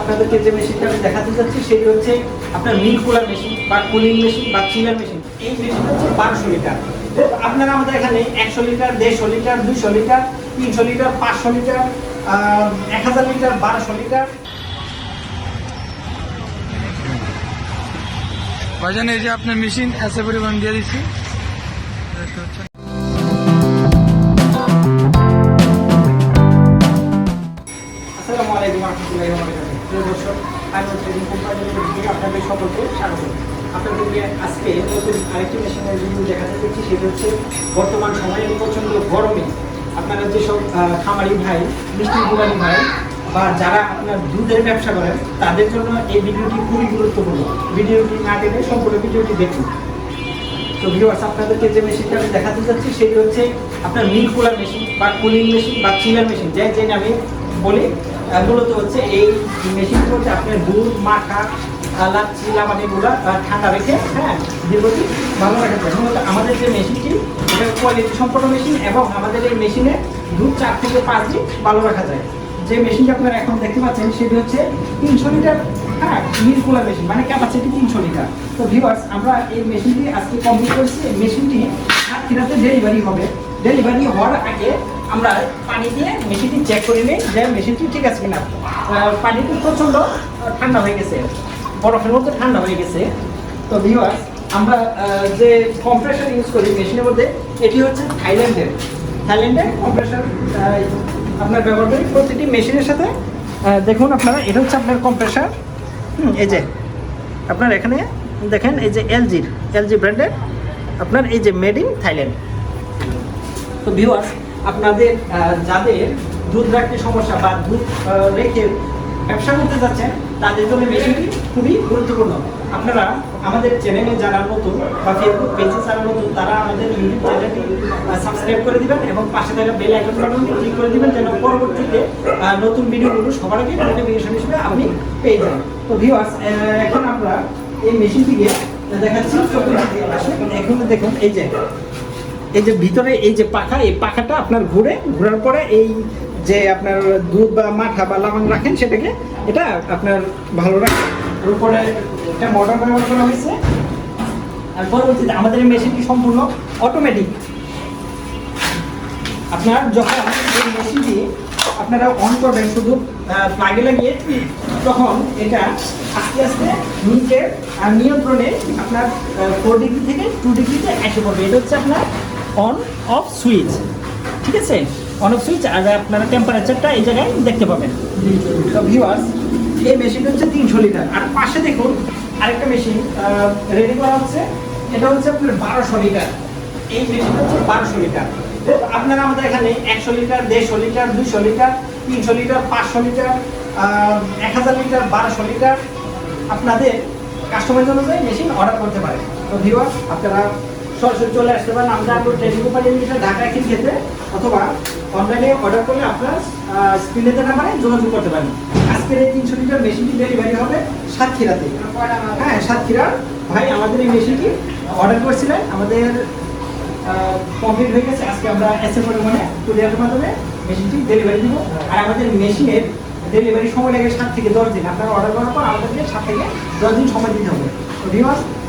আপনাদেরকে যে মেশিনটা আমি দেখাতে যাচ্ছি, সেটি হচ্ছে আপনার মিল কুলার মেশিন বা কুলিং মেশিন বা চিলার মেশিন এই মেশিনটা হচ্ছে বারোশো লিটার। আপনারা আমাদের এখানে একশো লিটার, দেড়শো লিটার, দুইশো লিটার, তিনশো লিটার, পাঁচশো লিটার এক হাজার লিটার, বারোশো লিটার। ভাইজান, এই যে আপনার মেশিন এসে পরিমাণ দিয়ে দিচ্ছি। বর্তমান সময়ে প্রচণ্ড গরমে আপনারা যেসব খামারি ভাই, মিষ্টি দোকানি ভাই, বা যারা আপনার দুধের ব্যবসা করেন, তাদের জন্য এই ভিডিওটি খুবই গুরুত্বপূর্ণ। ভিডিওটি না টেনে সম্পূর্ণ ভিডিওটি দেখুন। তো ভিউয়ার্স আপনাদেরকে যে মেশিনটা আমি দেখাতে যাচ্ছি, সেটি হচ্ছে আপনার মিল কুলার মেশিন বা কুলিং মেশিন বা চিলার মেশিন যে যে নামে বলি মূলত হচ্ছে এই মেশিনটি হচ্ছে আপনার দুধ মাখা আহ, লাচ্ছি লামানিগুলো ঠান্ডা রেখে হ্যাঁ ভালো রাখা যায় মূলত আমাদের যে মেশিনটি এটা কোয়ালিটি সম্পন্ন মেশিন এবং আমাদের এই মেশিনে দুধ চার থেকে পাঁচ দিন ভালো রাখা যায়। যে মেশিনটা আপনারা এখন দেখতে পাচ্ছেন সেটি হচ্ছে তিনশো লিটার হ্যাঁ মিল কুলার মেশিন মানে ক্যাপাসিটি তিনশো লিটার। তো ভিউয়ার্স আমরা এই মেশিনটি আজকে কমপ্লিট করেছি। এই মেশিনটি সাতক্ষীরাতে ডেলিভারি হবে। ডেলিভারি হওয়ার আগে আমরা পানি দিয়ে মেশিনটি চেক করে নিই যে মেশিনটি ঠিক আছে কিনা। পানিটি প্রচণ্ড ঠান্ডা হয়ে গেছে। বরফের মধ্যে ঠান্ডা হয়ে গেছে। তো ভিউয়ার্স আমরা যে কম্প্রেসার ইউজ করি মেশিনের মধ্যে এটি হচ্ছে থাইল্যান্ডের থাইল্যান্ডের কম্প্রেসার আপনার ব্যবহার করি প্রতিটি মেশিনের সাথে। দেখুন আপনারা এটা হচ্ছে আপনার কম্প্রেসার হুম, এই যে আপনার এখানে দেখেন এই যে এলজির এলজি ব্র্যান্ডের আপনার এই যে মেড ইন থাইল্যান্ড তো ভিউয়ার্স আপনাদের যাদের দুধ রাখতে সমস্যা বা দুধ রেখে ব্যবসা করতে যাচ্ছেন, তাদের জন্য মেশিনটি খুবই গুরুত্বপূর্ণ। আপনারা আমাদের চ্যানেলে যারা নতুন বা ফেসবুক পেজে যারা নতুন, তারা আমাদের ইউটিউব চ্যানেলটি সাবস্ক্রাইব করে দিবেন এবং পাশে থাকা বেল আইকন বাটনটি ক্লিক করে দিবেন যেন পরবর্তীতে নতুন ভিডিওগুলো সবার আগে নোটিফিকেশন হিসেবে আপনি পেয়ে যান। তো ভিউয়ার্স এখন আমরা এই মেশিনটিকে দেখাচ্ছি। এখন দেখুন, এই যে এই যে ভিতরে এই যে পাখা, এই পাখাটা আপনার ঘুরে, ঘোরার পরে এই যে আপনার দুধ বা মাঠা বা লাবাং রাখেন, সেটাকে এটা আপনার ভালো রাখে। উপরে একটা মোটর ব্যবহার করা হয়েছে। আর পরবর্তীতে আমাদের এই মেশিনটি সম্পূর্ণ অটোমেটিক আপনার যখন এই মেশিনটি আপনারা অন করবেন শুধু প্লাগে লাগিয়ে, তখন এটা আস্তে আস্তে নিচের নিয়ন্ত্রণে আপনার ফোর ডিগ্রি থেকে টু ডিগ্রিতে এসে পড়বে। এটা হচ্ছে আপনার অন অফ সুইচ ঠিক আছে? অন অফ সুইচ আর আপনারা টেম্পারেচারটা এই জায়গায় দেখতে পাবেন। ভিউয়ার্স এই মেশিনটা হচ্ছে তিনশো লিটার আর পাশে দেখুন, আরেকটা মেশিন রেডি করা হচ্ছে। এটা হচ্ছে আপনার বারোশো লিটার এই মেশিনটা হচ্ছে বারোশো লিটার আপনারা আমাদের এখানে একশো লিটার দেড়শো লিটার দুইশো লিটার তিনশো লিটার পাঁচশো লিটার এক হাজার লিটার বারোশো লিটার আপনাদের কাস্টমাইজ অনুযায়ী মেশিন অর্ডার করতে পারেন তো ভিউয়ার্স আপনারা সরাসরি চলে আসতে পারেন। আমরা আপনার ট্রেনিং কোম্পানি লিমিটেড ঢাকা একই ক্ষেত্রে অথবা অনলাইনে অর্ডার করলে আপনার স্ক্রিনে দেওয়া নাম্বারে যোগাযোগ করতে পারেন। আজকের এই তিনশো লিটার মেশিনটি ডেলিভারি হবে সাতক্ষীরাতে। হ্যাঁ সাতক্ষীরা। ভাই, আমাদের এই মেশিনটি অর্ডার করেছিলেন। আমাদের কমপ্লিট হয়ে গেছে। আজকে আমরা এসে পরিমাণে কুরিয়ারের মাধ্যমে মেশিনটি ডেলিভারি দিব। আর আমাদের মেশিনের ডেলিভারি সময় লাগে সাত থেকে দশ দিন। আপনারা অর্ডার করার পর আমাদেরকে সাত থেকে দশ দিন সময় দিতে হবে।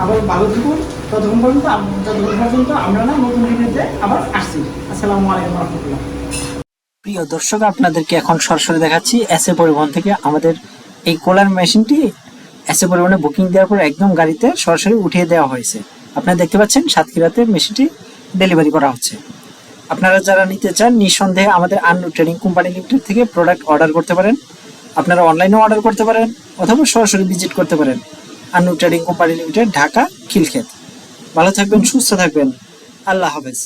আবার ভালো থাকুন ততক্ষণ পর্যন্ত যতক্ষণ পর্যন্ত আমরা না নতুন আবার আসছি। আসসালামু আলাইকুম রহমতুল্লাহ। প্রিয় দর্শক, আপনাদেরকে এখন সরাসরি দেখাচ্ছি এসএ পরিবহন থেকে আমাদের এই কোলার মেশিনটি। এসএ পরিবহনে বুকিং দেওয়ার পর একদম গাড়িতে সরাসরি উঠিয়ে দেওয়া হয়েছে। আপনারা দেখতে পাচ্ছেন সাতক্ষীরাতে মেশিনটি ডেলিভারি করা হচ্ছে। আপনারা যারা নিতে চান, নিঃসন্দেহে আমাদের আন্নু ট্রেডিং কোম্পানি লিমিটেড থেকে প্রোডাক্ট অর্ডার করতে পারেন। আপনারা অনলাইনেও অর্ডার করতে পারেন অথবা সরাসরি ভিজিট করতে পারেন। Annu trading company limited Dhaka Khilkhet. ভালো থাকবেন সুস্থ থাকবেন। আল্লাহ হাফেজ।